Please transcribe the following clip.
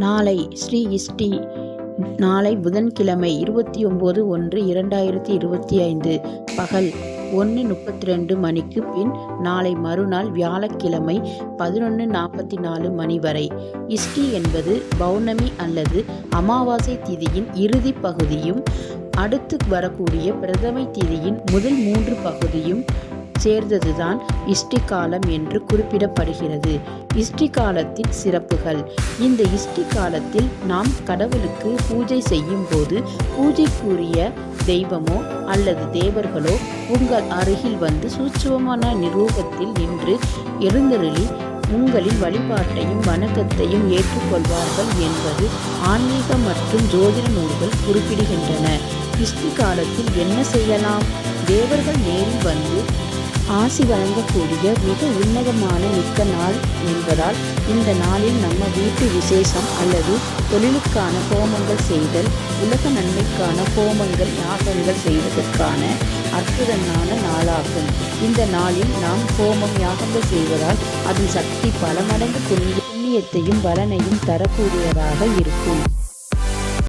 நாளை ஸ்ரீ இஷ்டி நாளை புதன்கிழமை இருபத்தி ஒம்பது ஒன்று இரண்டாயிரத்தி இருபத்தி ஐந்து பகல் ஒன்று முப்பத்தி ரெண்டு மணிக்கு பின் நாளை மறுநாள் வியாழக்கிழமை பதினொன்று நாற்பத்தி நாலு மணி வரை. இஷ்டி என்பது பௌர்ணமி அல்லது அமாவாசை திதியின் இறுதி பகுதியும் அடுத்து வரக்கூடிய பிரதமை திதியின் முதல் மூன்று பகுதியும் சேர்ந்ததுதான் இஷ்டி காலம் என்று குறிப்பிடப்படுகிறது. இஷ்டி காலத்தின் சிறப்புகள். இந்த இஷ்டி காலத்தில் நாம் கடவுளுக்கு பூஜை செய்யும் போது பூஜைக்குரிய தெய்வமோ அல்லது தேவர்களோ உங்கள் அருகில் வந்து சூட்சுமமான நிரூபத்தில் நின்று எழுந்தருளி உங்களின் வழிபாட்டையும் வணக்கத்தையும் ஏற்றுக்கொள்வார்கள் என்பது ஆன்மீக மற்றும் ஜோதிட நூல்கள் குறிப்பிடுகின்றன. இஷ்டி காலத்தில் என்ன செய்யலாம்? தேவர்கள் நேரில் வந்து ஆசி வழங்கக்கூடிய மிக உன்னதமான மிக்க நாள் என்பதால் இந்த நாளில் நம்ம வீட்டு விசேஷம் அல்லது தொழிலுக்கான ஹோமங்கள் செய்தல் உலக நன்மைக்கான ஹோமங்கள் யாகங்கள் செய்வதற்கான அற்புதமான நாளாகும். இந்த நாளில் நாம் ஹோமம் யாகங்கள் செய்வதால் அதன் சக்தி பல மடங்கு புண்ணியத்தையும் பலனையும் தரக்கூடியதாக இருக்கும்.